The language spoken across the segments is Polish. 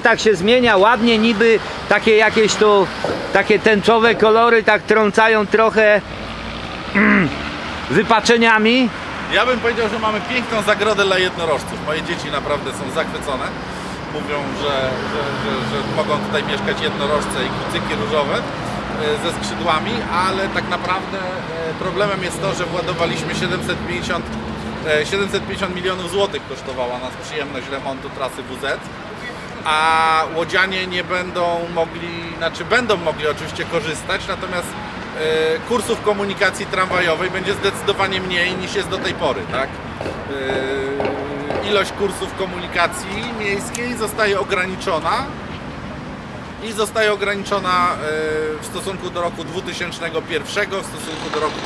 Tak się zmienia, ładnie niby, takie jakieś tu, takie tęczowe kolory tak trącają trochę mm, wypaczeniami. Ja bym powiedział, że mamy piękną zagrodę dla jednorożców. Moje dzieci naprawdę są zachwycone. Mówią, że, że, że, że mogą tutaj mieszkać jednorożce i kucyki różowe e, ze skrzydłami, ale tak naprawdę e, problemem jest to, że władowaliśmy 750, e, 750 milionów złotych kosztowała nas przyjemność remontu trasy WZ. A łodzianie nie będą mogli, znaczy będą mogli oczywiście korzystać, natomiast e, kursów komunikacji tramwajowej będzie zdecydowanie mniej niż jest do tej pory, tak? E, ilość kursów komunikacji miejskiej zostaje ograniczona i zostaje ograniczona e, w stosunku do roku 2001, w stosunku do roku,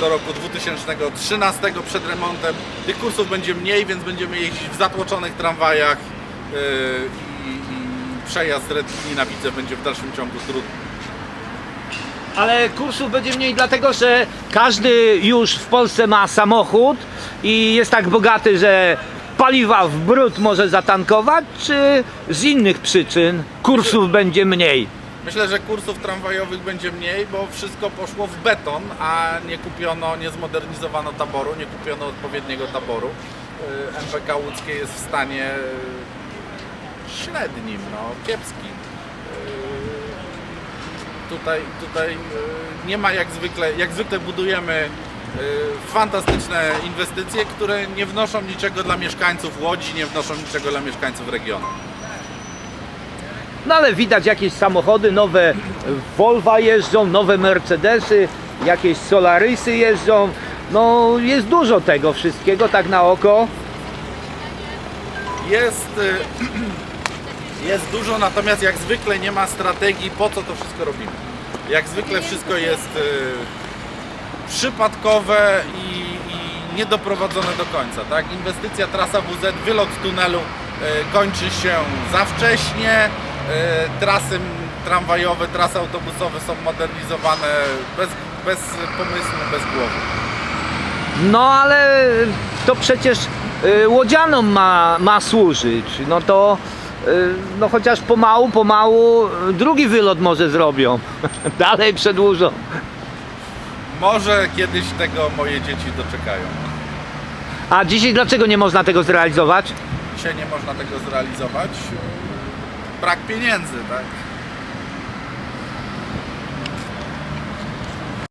do roku 2013 przed remontem. Tych kursów będzie mniej, więc będziemy jeździć w zatłoczonych tramwajach i, i przejazd Redkini na Widzę będzie w dalszym ciągu trudny. Ale kursów będzie mniej dlatego, że każdy już w Polsce ma samochód i jest tak bogaty, że paliwa w brud może zatankować, czy z innych przyczyn kursów będzie mniej? Myślę, że kursów tramwajowych będzie mniej, bo wszystko poszło w beton, a nie kupiono, nie zmodernizowano taboru, nie kupiono odpowiedniego taboru. Y, MPK łódzkie jest w stanie średnim, no, kiepskim. Y, Tutaj, tutaj y, nie ma jak zwykle, jak zwykle budujemy y, fantastyczne inwestycje, które nie wnoszą niczego dla mieszkańców Łodzi, nie wnoszą niczego dla mieszkańców regionu. No ale widać jakieś samochody, nowe Volvo jeżdżą, nowe Mercedesy, jakieś Solarysy jeżdżą. No jest dużo tego wszystkiego tak na oko. Jest, jest dużo, natomiast jak zwykle nie ma strategii, po co to wszystko robimy. Jak zwykle wszystko jest y, przypadkowe i, i niedoprowadzone do końca. Tak? Inwestycja trasa WZ, wylot tunelu y, kończy się za wcześnie, y, trasy tramwajowe, trasy autobusowe są modernizowane bez, bez pomysłu, bez głowy. No ale to przecież y, łodzianom ma, ma służyć. No to no chociaż pomału, pomału y, drugi wylot może zrobią. Dalej przedłużą. Może kiedyś tego moje dzieci doczekają. A dzisiaj dlaczego nie można tego zrealizować? Dzisiaj nie można tego zrealizować. Brak pieniędzy, tak?